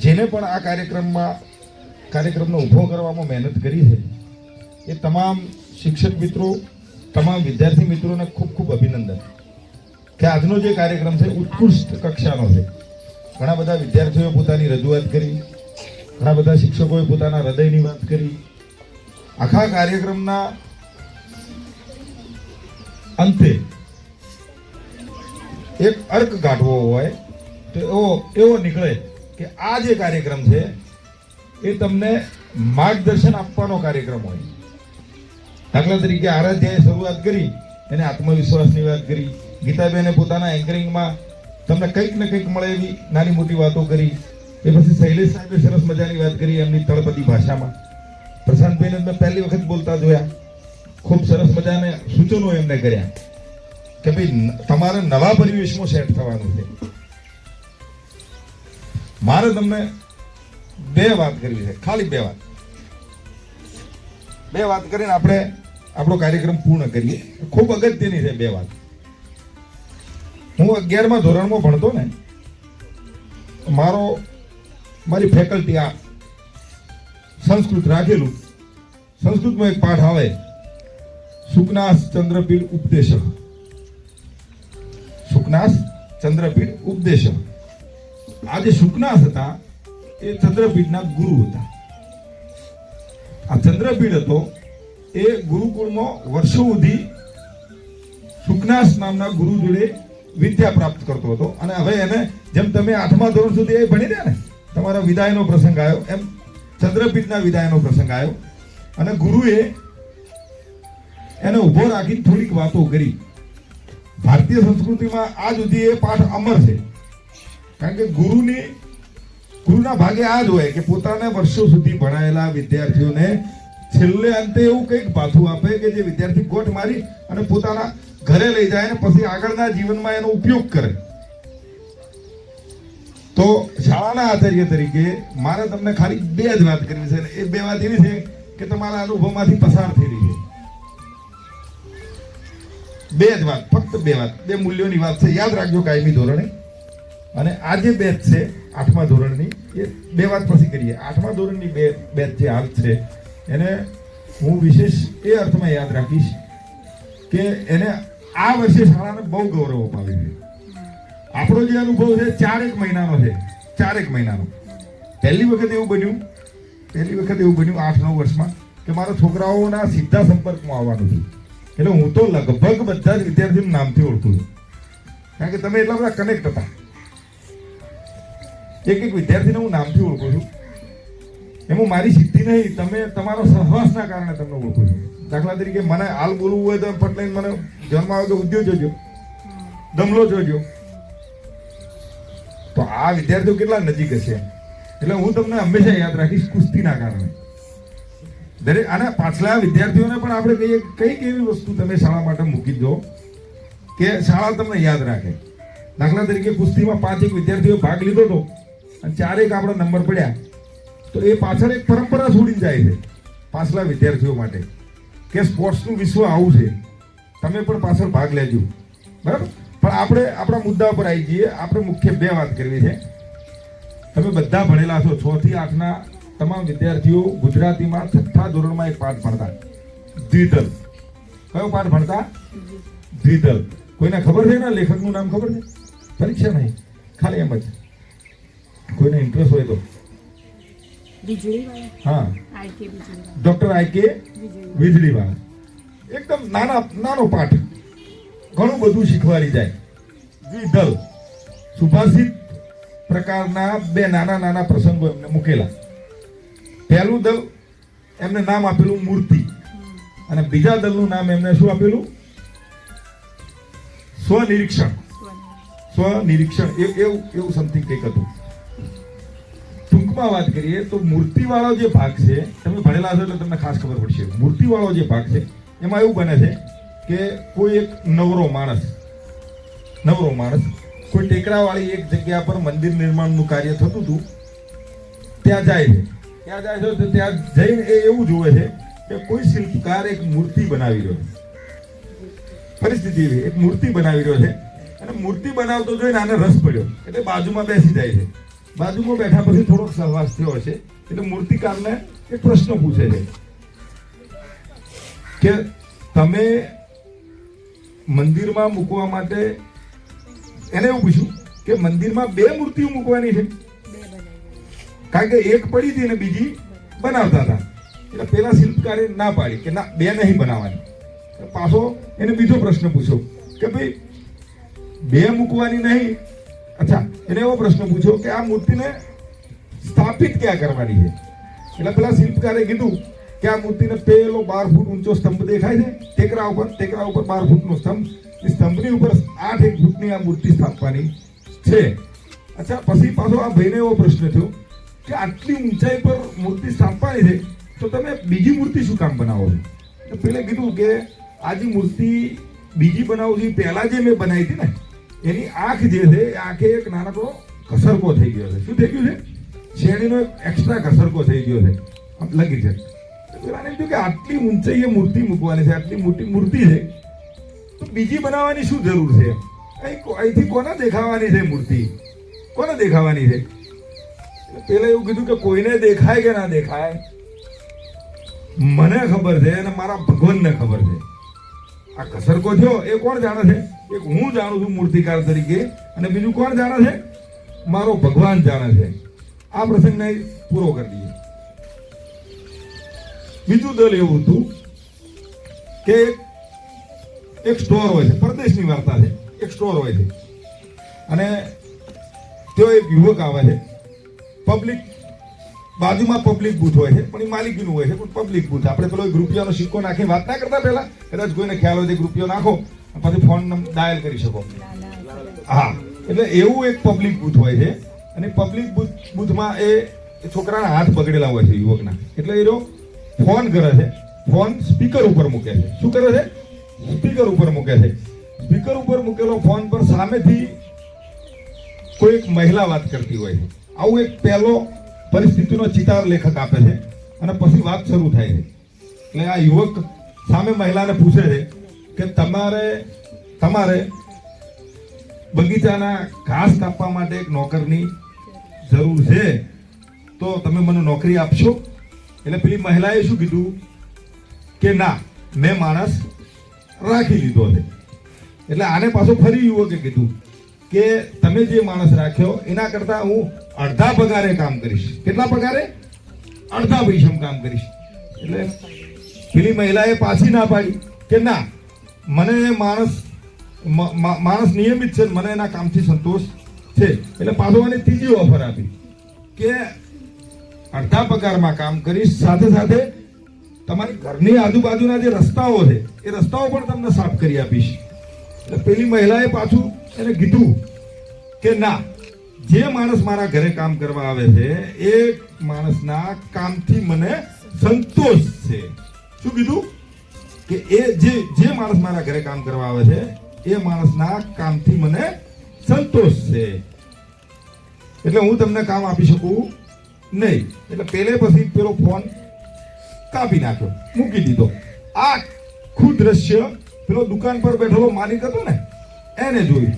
જેને પણ આ કાર્યક્રમમાં, કાર્યક્રમનો ઊભો કરવામાં મહેનત કરી છે, એ તમામ શિક્ષક મિત્રો, તમામ વિદ્યાર્થી મિત્રોને ખૂબ ખૂબ અભિનંદન. કે આજનો જે કાર્યક્રમ છે, ઉત્કૃષ્ટ કક્ષાનો છે. ઘણા બધા વિદ્યાર્થીઓએ પોતાની રજૂઆત કરી, ઘણા બધા શિક્ષકોએ પોતાના હૃદયની વાત કરી. આખા કાર્યક્રમના અંતે એક અર્ક કાઢવો હોય તો એવો એવો નીકળે કે આ જે કાર્યક્રમ છે, એ તમને માર્ગદર્શન આપવાનો કાર્યક્રમ હોય. દાખલા તરીકે આરાધ્યાએ શરૂઆત કરી, એને આત્મવિશ્વાસની વાત કરી. ગીતાબેને પોતાના એન્કરિંગમાં તમને કંઈક ને કંઈક મળે એવી નાની મોટી વાતો કરી. એ પછી શૈલેષ સાહેબે સરસ મજાની વાત કરી એમની તળપદી ભાષામાં. પ્રશાંતભાઈને મેં પહેલી વખત બોલતા જોયા. ખૂબ સરસ મજાને સૂચનો એમને કર્યા કે ભાઈ તમારે નવા પરિવેશમાં સેટ થવાનું છે. મારે તમને બે વાત કરવી છે, ખાલી બે વાત. બે વાત કરીને આપણે આપણો કાર્યક્રમ પૂર્ણ કરીએ. ખૂબ અગત્યની છે બે વાત. હું અગિયારમાં ધોરણમાં ભણતો ને, મારો, મારી ફેકલ્ટી આ સંસ્કૃત રાખેલું. સંસ્કૃતમાં એક પાઠ આવે સુકનાસ ચંદ્રપીઠ ઉપદેશ. સુકનાસ ચંદ્રપીઠ ઉપદેશ. આ જે સુકનાસ હતા. એ ચંદ્રપીઠના ગુરુ હતા. આ ચંદ્રપીઠ હતો. એ ગુરુકુળમાં વર્ષો સુધી સુકનાસ નામના ગુરુ જોડે વિદ્યા પ્રાપ્ત કરતો હતો. અને હવે એને જેમ તમે આઠમા ધોરણ સુધી એ ભણી રહ્યા ને, તમારા વિદાયનો પ્રસંગ આવ્યો. એમ ચંદ્રપીઠના વિદાયનો પ્રસંગ આવ્યો. અને ગુરુએ એને ઊભો રાખીને થોડીક વાતો કરી. ભારતીય સંસ્કૃતિમાં આ સુધી એ પાઠ અમર છે. કારણ કે ગુરુની, ગુરુના ભાગે આ જ હોય કે પોતાને વર્ષો સુધી ભણાયેલા વિદ્યાર્થીઓને છેલ્લે અંતે એવું કંઈક પાછું આપે કે જે વિદ્યાર્થી ગોઠ મારી અને પોતાના ઘરે લઈ જાય અને પછી આગળના જીવનમાં એનો ઉપયોગ કરે. તો શાળાના આચાર્ય તરીકે મારે તમને ખાલી બે જ વાત કરવી છે એ બે વાત એવી છે કે તમારા અનુભવમાંથી પસાર થઈ રહી છે. બે જ વાત, ફક્ત બે વાત, બે મૂલ્યોની વાત છે. યાદ રાખજો કાયમી ધોરણે. અને આ જે બેચ છે આઠમા ધોરણની. એ બે વાત પછી કરીએ. આઠમા ધોરણની બે બેચ જે હાલ છે, એને હું વિશેષ એ અર્થમાં યાદ રાખીશ કે એને આ વર્ષે શાળાને બહુ ગૌરવ અપાવી છે. આપણો જે અનુભવ છે, ચારેક મહિનાનો છે. ચારેક મહિનાનો. પહેલી વખત એવું બન્યું, પહેલી વખત એવું બન્યું આઠ નવ વર્ષમાં કે મારા છોકરાઓના સીધા સંપર્કમાં આવવાનું હતું એટલે હું તો લગભગ બધા જ વિદ્યાર્થીનું નામથી ઓળખું છું. કારણ કે તમે એટલા બધા કનેક્ટ હતા. એક એક વિદ્યાર્થીને હું નામથી ઓળખું છું. એમાં મારી સિદ્ધિ નહીં, તમે તમારો સહવાસના કારણે તમને ઓળખું છું. દાખલા તરીકે મને હાલ બોલવું હોય તો પટલાઈને મને જન્મ આવે તો ઉદ્યોગ જોજો. દમલો જોજો. તો આ વિદ્યાર્થીઓ કેટલા નજીક હશે એટલે હું તમને હંમેશા યાદ રાખીશ કુસ્તીના કારણે. દરેક અને પાછલા વિદ્યાર્થીઓને પણ આપણે કહીએ, કંઈક એવી વસ્તુ તમે શાળા માટે મૂકી દો કે શાળા તમને યાદ રાખે. દાખલા તરીકે કુસ્તીમાં પાંચ એક વિદ્યાર્થીઓ ભાગ લીધો હતો અને ચારેક આપણા નંબર પડ્યા, તો એ પાછળ એક પરંપરા છોડીને જાય છે પાછલા વિદ્યાર્થીઓ માટે કે સ્પોર્ટ્સનું વિશ્વ આવું છે. તમે પણ પાછળ ભાગ લેજો. બરાબર? પણ આપણે આપણા મુદ્દા પર આવી જઈએ. આપણે મુખ્ય બે વાત કરવી છે. તમે બધા ભણેલા છો. છ થી આઠના તમામ વિદ્યાર્થીઓ ગુજરાતીમાં છઠ્ઠા ધોરણમાં એક પાઠ ભણતા. દ્વિદલ. કયો પાઠ ભણતા? દ્વિદલ. કોઈને ખબર છે ને લેખકનું નામ ખબર છે? પરીક્ષા નહીં. ખાલી એમ જ. કોઈને ઇન્ટરેસ્ટ હોય તો. હા. ડોક્ટર આઈ કે વીજળી વીજળીવાળા એકદમ નાના નાનો પાઠ. ઘણું બધું શીખવાડી જાય. દ્વિદલ સુભાષિત પ્રકારના બે નાના નાના પ્રસંગો એમને મૂકેલા. પહેલું દલ એમને નામ આપેલું મૂર્તિ. અને બીજા દલનું નામ એમને શું આપેલું? સ્વનિરીક્ષણ. સ્વનિરીક્ષણ. એવું એવું સમથિંગ કંઈક હતું. ટૂંકમાં વાત કરીએ તો મૂર્તિવાળો જે ભાગ છે, તમે ભણેલા છો એટલે તમને ખાસ ખબર પડશે. મૂર્તિવાળો જે ભાગ છે, એમાં એવું બને છે કે કોઈ એક નવરો માણસ નવરો માણસ, કોઈ ટેકરાવાળી એક જગ્યા પર મંદિર નિર્માણનું કાર્ય થતું હતું, ત્યાં જાય છે. ત્યાં જાય છે તો ત્યાં જઈને એ એવું જોવે છે કે કોઈ શિલ્પકાર એક મૂર્તિ બનાવી રહ્યો છે. પરિસ્થિતિ એવી એક મૂર્તિ બનાવી રહ્યો છે. અને મૂર્તિ બનાવતો જોઈને આને રસ પડ્યો. એટલે બાજુમાં બેસી જાય છે. બાજુમાં બેઠા પછી થોડોક સહવાસ થયો હશે. એટલે મૂર્તિકારને એક પ્રશ્ન પૂછે છે કે તમે મંદિરમાં મૂકવા માટે એને એવું પૂછ્યું કે મંદિરમાં બે મૂર્તિઓ મૂકવાની છે? કારણ કે એક પડી હતી ને બીજી બનાવતા હતા. એટલે પેલા શિલ્પકારે ના પાડી કે ના, બે નહીં બનાવવાની. પાછો એને બીજો પ્રશ્ન પૂછ્યો કે ભાઈ, બે મૂકવાની નહીં અચ્છા, એને એવો પ્રશ્ન પૂછ્યો કે આ મૂર્તિને સ્થાપિત ક્યાં કરવાની છે? એટલે પેલા શિલ્પકારે કીધું કે આ મૂર્તિને પેલો બાર ફૂટ ઊંચો સ્તંભ દેખાય છે. ટેકરા ઉપર ટેકરા ઉપર બાર ફૂટનો સ્તંભ. એ સ્તંભની ઉપર આઠ એક ફૂટની આ મૂર્તિ સ્થાપવાની છે. અચ્છા, પછી પાછો આ ભાઈને એવો પ્રશ્ન થયો કે આટલી ઊંચાઈ પર મૂર્તિ સ્થાપવાની છે, તો તમે બીજી મૂર્તિ શું કામ બનાવો છો? પેલે કીધું કે આ જે મૂર્તિ બીજી બનાવું છું પહેલાં જે મેં બનાવી હતી ને એની આંખ જે છે એ આંખે એક નાનકડો ઘસરકો થઈ ગયો છે. શું થઈ ગયું છે? શેરડીનો એક એક્સ્ટ્રા ઘસરકો થઈ ગયો છે. આમ લગી છે. પેલાને એમ કે આટલી ઊંચાઈએ મૂર્તિ મૂકવાની છે, આટલી મોટી મૂર્તિ છે. તો બીજી બનાવવાની શું જરૂર છે? અહીં અહીંથી કોને દેખાવાની છે મૂર્તિ? કોને દેખાવાની છે? પેલા એવું કીધું કે કોઈને દેખાય કે ના દેખાય? મને ખબર છે અને મારા ભગવાનને ખબર છે. આ કસરકો થયો, એ કોણ જાણે છે? એક હું જાણું છું મૂર્તિકાર તરીકે. અને બીજું કોણ જાણે છે? મારો ભગવાન જાણે છે. આ પ્રસંગને પૂરો કરી દઈએ. બીજું દલ એવું હતું કે એક સ્ટોર હોય છે, પરદેશની વાર્તા છે. એક સ્ટોર હોય છે. અને તેઓ એક યુવક આવે છે. પબ્લિક બાજુમાં પબ્લિક બૂથ હોય છે, પણ એ માલિકીનું હોય છે, પણ પબ્લિક બૂથ આપણે પેલો એક રૂપિયાનો સિક્કો નાખી વાત ના કરતા પહેલા, કદાચ કોઈને ખ્યાલ હોય તો એક રૂપિયો નાખો પછી ફોન ડાયલ કરી શકો. હા, એટલે એવું એક પબ્લિક બૂથ હોય છે, અને પબ્લિક બૂથ બૂથમાં એ છોકરાના હાથ બગડેલા હોય છે, યુવકના. એટલે એ ફોન કરે છે ફોન સ્પીકર ઉપર મૂકે છે. શું કરે છે? સ્પીકર ઉપર મૂકે છે. સ્પીકર ઉપર મૂકેલો ફોન પર સામેથી કોઈ એક મહિલા વાત કરતી હોય છે. આવું એક પહેલો પરિસ્થિતિનો ચિતાર લેખક આપે છે અને પછી વાત શરૂ થાય છે. એટલે આ યુવક સામે મહિલાને પૂછે છે કે તમારે તમારે બગીચાના ઘાસ કાપવા માટે એક નોકરની જરૂર છે. તો તમે મને નોકરી આપશો? એટલે પેલી મહિલાએ શું કીધું? કે ના, મેં માણસ રાખી લીધો છે. એટલે આને પાછો ફરી યુવકે કીધું. કે તમે જે માણસ રાખ્યો, એના કરતા હું અડધા પગારે કામ કરીશ. કેટલા પગારે? અડધા પૈસામાં કામ કરીશ. એટલે પેલી મહિલાએ પાછી ના પાડી કે ના, મને માણસ માણસ નિયમિત છે, મને એના કામથી સંતોષ છે. એટલે પાછો મને ત્રીજી ઓફર આપી કે અડધા પગારમાં કામ કરીશ, સાથે સાથે તમારી ઘરની આજુબાજુના જે રસ્તાઓ છે, એ રસ્તાઓ પણ તમને સાફ કરી આપીશ. એટલે પેલી મહિલાએ પાછું એને કીધું કે ના, જે માણસ મારા ઘરે કામ કરવા આવે છે, એ માણસના કામથી મને સંતોષ છે. શું કીધું? કે એ જે જે માણસ મારા ઘરે કામ કરવા આવે છે, એ માણસના કામથી મને સંતોષ છે. એટલે હું તમને કામ આપી શકું નહીં. એટલે પેલે પછી પેલો ફોન કાપી નાખ્યો, મૂકી દીધો. આ ખુદ દ્રશ્ય પેલો દુકાન પર બેઠેલો માલિક હતો ને, એને જોયું.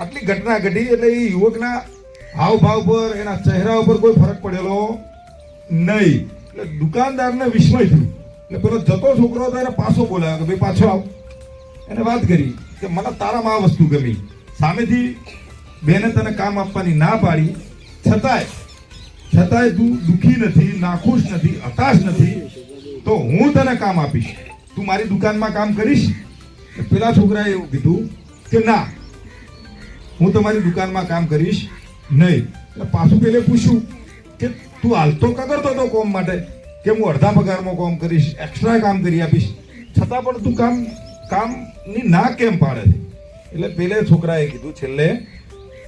આટલી ઘટના ઘટી એટલે એ યુવકના હાવભાવ પર, એના ચહેરા ઉપર કોઈ ફરક પડેલો નહીં. એટલે દુકાનદારને વિસ્મય થયું. એટલે પેલો જતો છોકરો હતો, એને પાછો બોલાવ્યો કે, ભાઈ, પાછો આવ. એને વાત કરી કે, મને તારામાં આ વસ્તુ ગમી. સામેથી બેને તને કામ આપવાની ના પાડી. છતાંય છતાંય તું દુઃખી નથી, નાખુશ નથી, હતાશ નથી, તો હું તને કામ આપીશ. તું મારી દુકાનમાં કામ કરીશ? પેલા છોકરાએ એવું કીધું કે ના, હું તમારી દુકાનમાં કામ કરીશ નહીં. પાછું પેલે પૂછ્યું કે તું હાલતો કગરતો હતો કોમ માટે કે હું અડધા પગારમાં કોમ કરીશ એક્સ્ટ્રા કામ કરી આપીશ. છતાં પણ તું કામ, કામની ના કેમ પાડે? છે એટલે પેલે છોકરાએ કીધું છેલ્લે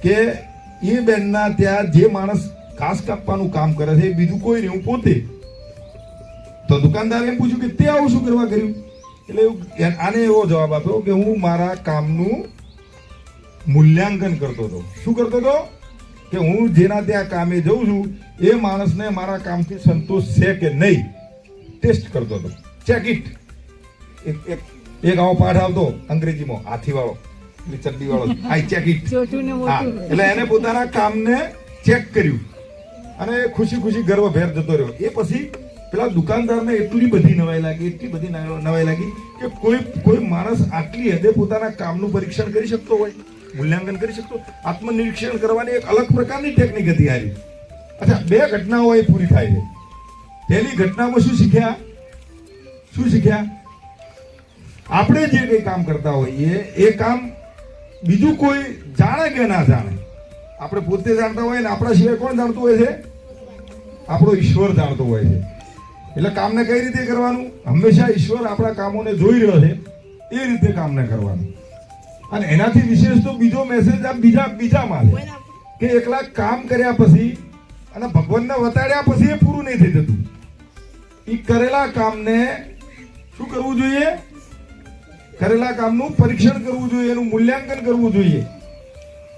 કે એ બેનના ત્યાં જે માણસ ઘાસ કાપવાનું કામ કરે છે, એ બીજું કોઈ નહીં, હું પોતે. તો દુકાનદારે પૂછ્યું કે તે આવું શું કરવા કર્યું? એટલે એવું આને એવો જવાબ આપ્યો કે હું મારા કામનું મૂલ્યાંકન કરતો હતો. શું કરતો હતો? કે હું જેના ત્યાં કામે જઉં છું એ માણસને મારા કામથી સંતોષ છે કે નહીં ટેસ્ટ કરતો હતો. ચેક ઇટ એક એક એક આવો પાઠ આવતો અંગ્રેજીમાં હાથીવાળો એટલે ચડ્ડી વાળો આઈ ચેક ઇટ હા એટલે એને પોતાના કામને ચેક કર્યું. અને ખુશી ખુશી ગર્વ ભેર જતો રહ્યો. એ પછી પેલા દુકાનદારને એટલી બધી નવાઈ લાગી, એટલી બધી નવાઈ લાગી કે કોઈ કોઈ માણસ આટલી હદે પોતાના કામનું પરીક્ષણ કરી શકતો હોય, મૂલ્યાંકન કરી શકતો આત્મનિરીક્ષણ કરવાની એક અલગ પ્રકારની ટેકનિક હતી આવી અચ્છા, બે ઘટનાઓ એ પૂરી થાય છે. પહેલી ઘટનામાં શું શીખ્યા? શું શીખ્યા? આપણે જે કંઈ કામ કરતા હોઈએ, એ કામ બીજું કોઈ જાણે કે ના જાણે. આપણે પોતે જાણતા હોય ને આપણા સિવાય કોણ જાણતું હોય છે? આપણો ઈશ્વર જાણતો હોય છે. એટલે કામને કઈ રીતે કરવાનું? હંમેશા ઈશ્વર આપણા કામોને જોઈ રહ્યો છે એ રીતે કામને કરવાનું. અને એનાથી વિશેષ તો બીજો મેસેજ આ બીજા બીજામાં છે કે એકલા કામ કર્યા પછી અને ભગવાનને વતાડ્યા પછી એ પૂરું નહીં થઈ જતું. એ કરેલા કામને શું કરવું જોઈએ? કરેલા કામનું પરીક્ષણ કરવું જોઈએ એનું મૂલ્યાંકન કરવું જોઈએ.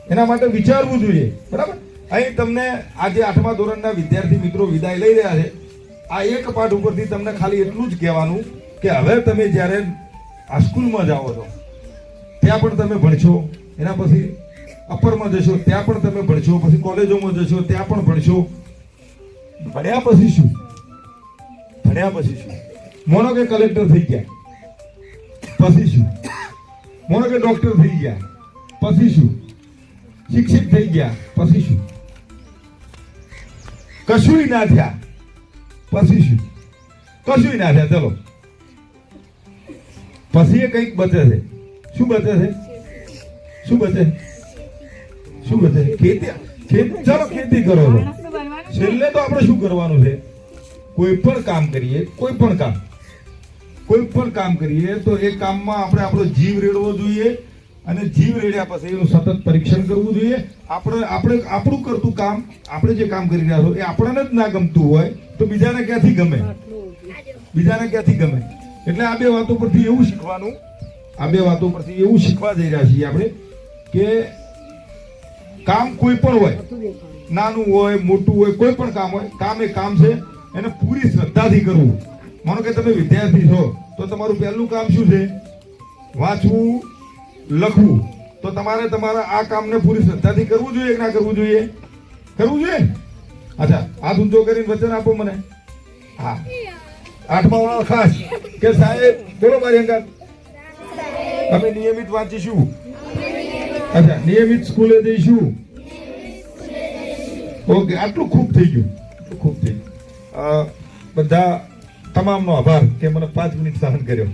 એના માટે વિચારવું જોઈએ. બરાબર? અહીં તમને આજે આઠમા ધોરણના વિદ્યાર્થી મિત્રો વિદાય લઈ રહ્યા છે. આ એક પાઠ ઉપરથી તમને ખાલી એટલું જ કહેવાનું કે હવે તમે જ્યારે આ સ્કૂલમાં જાઓ છો, ત્યાં પણ તમે ભણશો, એના પછી અપરમાં જશો, ત્યાં પણ તમે ભણશો, પછી કોલેજોમાં જશો, ત્યાં પણ ભણશો. ભણ્યા પછી શું? ભણ્યા પછી શું? મોનો કે કલેક્ટર થઈ ગયા. પછી શું? મોનો કે ડોક્ટર થઈ ગયા. પછી શું? શિક્ષિત થઈ ગયા. પછી શું? કશુંય ના થયા. પછી શું કશું ના થયા, ચલો. પછી એ કંઈક બચે છે. શું બચે છે? શું બચે? શું બચે? ખેતી ખેતી, ચાલો ખેતી કરો. છેલ્લે તો આપણે શું કરવાનું છે? કોઈ પણ કામ કરીએ, કોઈ પણ કામ. કોઈ પણ કામ કરીએ તો એ કામમાં આપણે આપણો જીવ રેડવો જોઈએ અને જીવ રેડ્યા પછી એનું સતત પરીક્ષણ કરવું જોઈએ. આપણે આપણે, આપણું કરતું કામ, આપણે જે કામ કરી રહ્યા છો એ આપણને જ ના ગમતું હોય. તો બીજાને ક્યાંથી ગમે? બીજાને ક્યાંથી ગમે? એટલે આ બે વાતો પરથી એવું શીખવાનું, આ બે વાતો પરથી એવું શીખવા જઈ રહ્યા છીએ આપણે કે કામ કોઈ પણ હોય, નાનું હોય, મોટું હોય, કોઈ પણ કામ હોય, કામ એ કામ છે, એને પૂરી શ્રદ્ધાથી કરવું. માનો કે તમે વિદ્યાર્થી છો, તો તમારું પહેલું કામ શું છે? વાંચવું, લખવું. તો તમારે તમારા આ કામને પૂરી શ્રદ્ધાથી કરવું જોઈએ કે ના કરવું જોઈએ? કરવું જોઈએ? અચ્છા હાથ ઊંચો કરીને વચન આપો મને. હા. આઠમા વાળો ખાસ કે સાહેબ, બોલો મારી અંગાત. અમે નિયમિત વાંચીશું. અચ્છા, નિયમિત સ્કૂલે જઈશું. ઓકે, આટલું ખૂબ થઈ ગયું. આટલું ખૂબ થઈ ગયું. બધા તમામનો આભાર કે મને પાંચ મિનિટ સહન કર્યો.